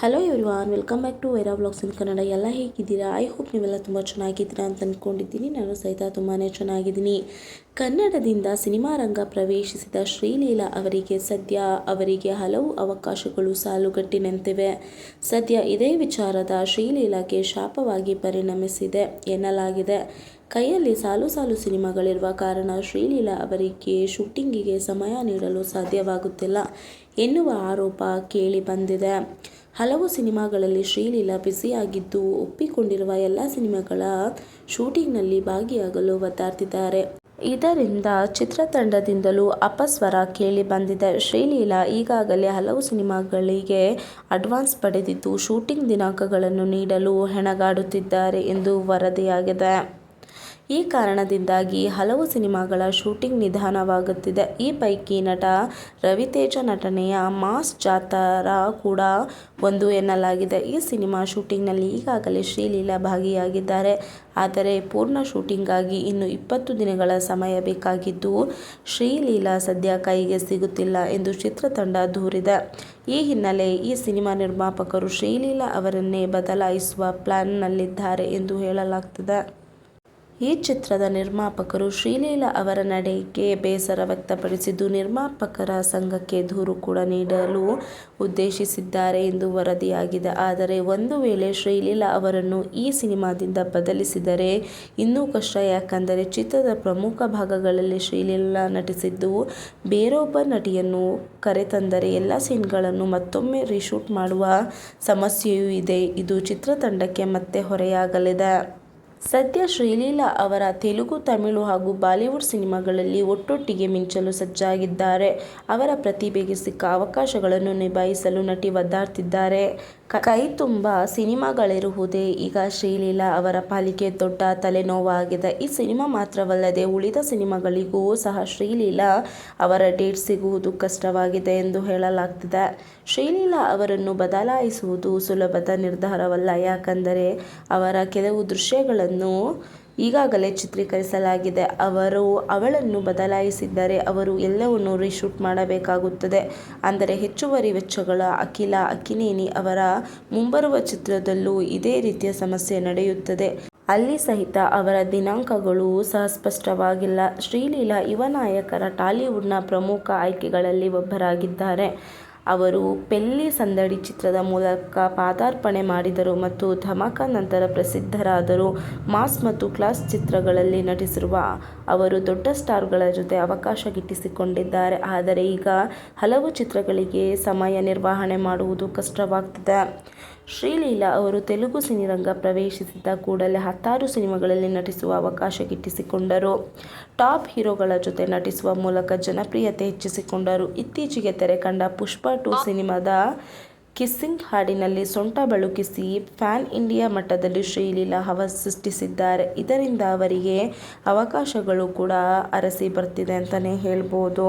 Hello everyone welcome back to Vaira blogs in Kannada ಎಲ್ಲ ಹೇಗಿದ್ದೀರಾ? I hope ನೀವೆಲ್ಲ ತುಂಬ ಚೆನ್ನಾಗಿದ್ದೀರಾ ಅಂತ ಅಂದ್ಕೊಂಡಿದ್ದೀನಿ ನಾನು ಸಹಿತ ತುಂಬಾ ಚೆನ್ನಾಗಿದ್ದೀನಿ. ಕನ್ನಡದಿಂದ ಸಿನಿಮಾ ರಂಗ ಪ್ರವೇಶಿಸಿದ ಶ್ರೀಲೀಲಾ ಅವರಿಗೆ ಸದ್ಯ ಅವರಿಗೆ ಹಲವು ಅವಕಾಶಗಳು ಸಾಲುಗಟ್ಟಿನಂತಿವೆ. ಸದ್ಯ ಇದೇ ವಿಚಾರದ ಶ್ರೀಲೀಲಾಗೆ ಶಾಪವಾಗಿ ಪರಿಣಮಿಸಿದೆ ಎನ್ನಲಾಗಿದೆ. ಕೈಯಲ್ಲಿ ಸಾಲು ಸಾಲು ಸಿನಿಮಾಗಳಿರುವ ಕಾರಣ ಶ್ರೀಲೀಲಾ ಅವರಿಗೆ ಶೂಟಿಂಗಿಗೆ ಸಮಯ ನೀಡಲು ಸಾಧ್ಯವಾಗುತ್ತಿಲ್ಲ ಎನ್ನುವ ಆರೋಪ ಕೇಳಿ ಬಂದಿದೆ. ಹಲವು ಸಿನಿಮಾಗಳಲ್ಲಿ ಶ್ರೀಲೀಲಾ ಬ್ಯುಸಿಯಾಗಿದ್ದು ಒಪ್ಪಿಕೊಂಡಿರುವ ಎಲ್ಲ ಸಿನಿಮಾಗಳ ಶೂಟಿಂಗ್ನಲ್ಲಿ ಭಾಗಿಯಾಗಲು ಒತ್ತಾಡ್ತಿದ್ದಾರೆ ಇದರಿಂದ ಚಿತ್ರತಂಡದಿಂದಲೂ ಅಪಸ್ವರ ಕೇಳಿ ಬಂದಿದೆ. ಶ್ರೀಲೀಲಾ ಈಗಾಗಲೇ ಹಲವು ಸಿನಿಮಾಗಳಿಗೆ ಅಡ್ವಾನ್ಸ್ ಪಡೆದಿದ್ದು, ಶೂಟಿಂಗ್ ದಿನಾಂಕಗಳನ್ನು ನೀಡಲು ಹೆಣಗಾಡುತ್ತಿದ್ದಾರೆ ಎಂದು ವರದಿಯಾಗಿದೆ. ಈ ಕಾರಣದಿಂದಾಗಿ ಹಲವು ಸಿನಿಮಾಗಳ ಶೂಟಿಂಗ್ ನಿಧಾನವಾಗುತ್ತಿದೆ. ಈ ಪೈಕಿ ನಟ ರವಿತೇಜ ನಟನೆಯ ಮಾಸ್ ಜಾತರ ಕೂಡ ಒಂದು ಎನ್ನಲಾಗಿದೆ. ಈ ಸಿನಿಮಾ ಶೂಟಿಂಗ್ನಲ್ಲಿ ಈಗಾಗಲೇ ಶ್ರೀಲೀಲಾ ಭಾಗಿಯಾಗಿದ್ದಾರೆ. ಆದರೆ ಪೂರ್ಣ ಶೂಟಿಂಗ್ಗಾಗಿ ಇನ್ನು ಇಪ್ಪತ್ತು ದಿನಗಳ ಸಮಯ ಬೇಕಾಗಿದ್ದು, ಶ್ರೀಲೀಲಾ ಸದ್ಯ ಕೈಗೆ ಸಿಗುತ್ತಿಲ್ಲ ಎಂದು ಚಿತ್ರತಂಡ ದೂರಿದೆ. ಈ ಹಿನ್ನೆಲೆ ಈ ಸಿನಿಮಾ ನಿರ್ಮಾಪಕರು ಶ್ರೀಲೀಲಾ ಅವರನ್ನೇ ಬದಲಾಯಿಸುವ ಪ್ಲಾನ್ನಲ್ಲಿದ್ದಾರೆ ಎಂದು ಹೇಳಲಾಗ್ತಿದೆ. ಈ ಚಿತ್ರದ ನಿರ್ಮಾಪಕರು ಶ್ರೀಲೀಲಾ ಅವರ ನಡೆಗೆ ಬೇಸರ ವ್ಯಕ್ತಪಡಿಸಿದ್ದು, ನಿರ್ಮಾಪಕರ ಸಂಘಕ್ಕೆ ದೂರು ಕೂಡ ನೀಡಲು ಉದ್ದೇಶಿಸಿದ್ದಾರೆ ಎಂದು ವರದಿಯಾಗಿದೆ. ಆದರೆ ಒಂದು ವೇಳೆ ಶ್ರೀಲೀಲಾ ಅವರನ್ನು ಈ ಸಿನಿಮಾದಿಂದ ಬದಲಿಸಿದರೆ ಇನ್ನೂ ಕಷ್ಟ. ಯಾಕಂದರೆ ಚಿತ್ರದ ಪ್ರಮುಖ ಭಾಗಗಳಲ್ಲಿ ಶ್ರೀಲೀಲಾ ನಟಿಸಿದ್ದು, ಬೇರೊಬ್ಬ ನಟಿಯನ್ನು ಕರೆತಂದರೆ ಎಲ್ಲ ಸೀನ್ಗಳನ್ನು ಮತ್ತೊಮ್ಮೆ ರೀಶೂಟ್ ಮಾಡುವ ಸಮಸ್ಯೆಯೂ ಇದೆ. ಇದು ಚಿತ್ರತಂಡಕ್ಕೆ ಮತ್ತೆ ಹೊರೆಯಾಗಲಿದೆ. ಸದ್ಯ ಶ್ರೀಲೀಲಾ ಅವರ ತೆಲುಗು, ತಮಿಳು ಹಾಗೂ ಬಾಲಿವುಡ್ ಸಿನಿಮಾಗಳಲ್ಲಿ ಒಟ್ಟೊಟ್ಟಿಗೆ ಮಿಂಚಲು ಸಜ್ಜಾಗಿದ್ದಾರೆ. ಅವರ ಪ್ರತಿಭೆಗೆ ಸಿಕ್ಕ ಅವಕಾಶಗಳನ್ನು ನಿಭಾಯಿಸಲು ನಟಿ ಒದ್ದಾಡ್ತಿದ್ದಾರೆ ಕೈ ತುಂಬ ಸಿನಿಮಾಗಳಿರುವುದೇ ಈಗ ಶ್ರೀಲೀಲಾ ಅವರ ಪಾಲಿಕೆ ದೊಡ್ಡ ತಲೆನೋವಾಗಿದೆ ಈ ಸಿನಿಮಾ ಮಾತ್ರವಲ್ಲದೆ ಉಳಿದ ಸಿನಿಮಾಗಳಿಗೂ ಸಹ ಶ್ರೀಲೀಲಾ ಅವರ ಡೇಟ್ ಸಿಗುವುದು ಕಷ್ಟವಾಗಿದೆ ಎಂದು ಹೇಳಲಾಗ್ತಿದೆ. ಶ್ರೀಲೀಲಾ ಅವರನ್ನು ಬದಲಾಯಿಸುವುದು ಸುಲಭದ ನಿರ್ಧಾರವಲ್ಲ, ಯಾಕಂದರೆ ಅವರ ಕೆಲವು ದೃಶ್ಯಗಳನ್ನು ಈಗಾಗಲೇ ಚಿತ್ರೀಕರಿಸಲಾಗಿದೆ. ಅವರು ಅವಳನ್ನು ಬದಲಾಯಿಸಿದ್ದರೆ ಅವರು ಎಲ್ಲವನ್ನೂ ರೀಶೂಟ್ ಮಾಡಬೇಕಾಗುತ್ತದೆ. ಅಂದರೆ ಹೆಚ್ಚುವರಿ ವೆಚ್ಚಗಳ ಅಖಿಲ ಅಕ್ಕಿನೇನಿ ಅವರ ಮುಂಬರುವ ಚಿತ್ರದಲ್ಲೂ ಇದೇ ರೀತಿಯ ಸಮಸ್ಯೆ ನಡೆಯುತ್ತದೆ. ಅಲ್ಲಿ ಸಹಿತ ಅವರ ದಿನಾಂಕಗಳು ಸಹ ಸ್ಪಷ್ಟವಾಗಿಲ್ಲ. ಶ್ರೀಲೀಲಾ ಯುವ ನಾಯಕರ ಟಾಲಿವುಡ್ನ ಪ್ರಮುಖ ಆಯ್ಕೆಗಳಲ್ಲಿ ಒಬ್ಬರಾಗಿದ್ದಾರೆ. ಅವರು ಪೆಲ್ಲಿ ಸಂದಡಿ ಚಿತ್ರದ ಮೂಲಕ ಪಾದಾರ್ಪಣೆ ಮಾಡಿದರು ಮತ್ತು ಧಮಾಕ ನಂತರ ಪ್ರಸಿದ್ಧರಾದರು. ಮಾಸ್ ಮತ್ತು ಕ್ಲಾಸ್ ಚಿತ್ರಗಳಲ್ಲಿ ನಟಿಸಿರುವ ಅವರು ದೊಡ್ಡ ಸ್ಟಾರ್ಗಳ ಜೊತೆ ಅವಕಾಶ ಗಿಟ್ಟಿಸಿಕೊಂಡಿದ್ದಾರೆ. ಆದರೆ ಈಗ ಹಲವು ಚಿತ್ರಗಳಿಗೆ ಸಮಯ ನಿರ್ವಹಣೆ ಮಾಡುವುದು ಕಷ್ಟವಾಗ್ತಿದೆ. ಶ್ರೀಲೀಲಾ ಅವರು ತೆಲುಗು ಸಿನಿರಂಗ ಪ್ರವೇಶಿಸಿದ ಕೂಡಲೇ ಹತ್ತಾರು ಸಿನಿಮಾಗಳಲ್ಲಿ ನಟಿಸುವ ಅವಕಾಶ ಗಿಟ್ಟಿಸಿಕೊಂಡರು. ಟಾಪ್ ಹೀರೋಗಳ ಜೊತೆ ನಟಿಸುವ ಮೂಲಕ ಜನಪ್ರಿಯತೆ ಹೆಚ್ಚಿಸಿಕೊಂಡರು. ಇತ್ತೀಚೆಗೆ ತೆರೆ ಕಂಡ ಪುಷ್ಪ ಟು ಸಿನಿಮಾದ ಕಿಸ್ಸಿಂಗ್ ಹಾಡಿನಲ್ಲಿ ಸೊಂಟ ಬಳುಕಿಸಿ ಫ್ಯಾನ್ ಇಂಡಿಯಾ ಮಟ್ಟದಲ್ಲಿ ಶ್ರೀಲೀಲಾ ಹವ ಸೃಷ್ಟಿಸಿದ್ದಾರೆ. ಇದರಿಂದ ಅವರಿಗೆ ಅವಕಾಶಗಳು ಕೂಡ ಅರಸಿ ಬರ್ತಿದೆ ಅಂತಲೇ ಹೇಳ್ಬೋದು.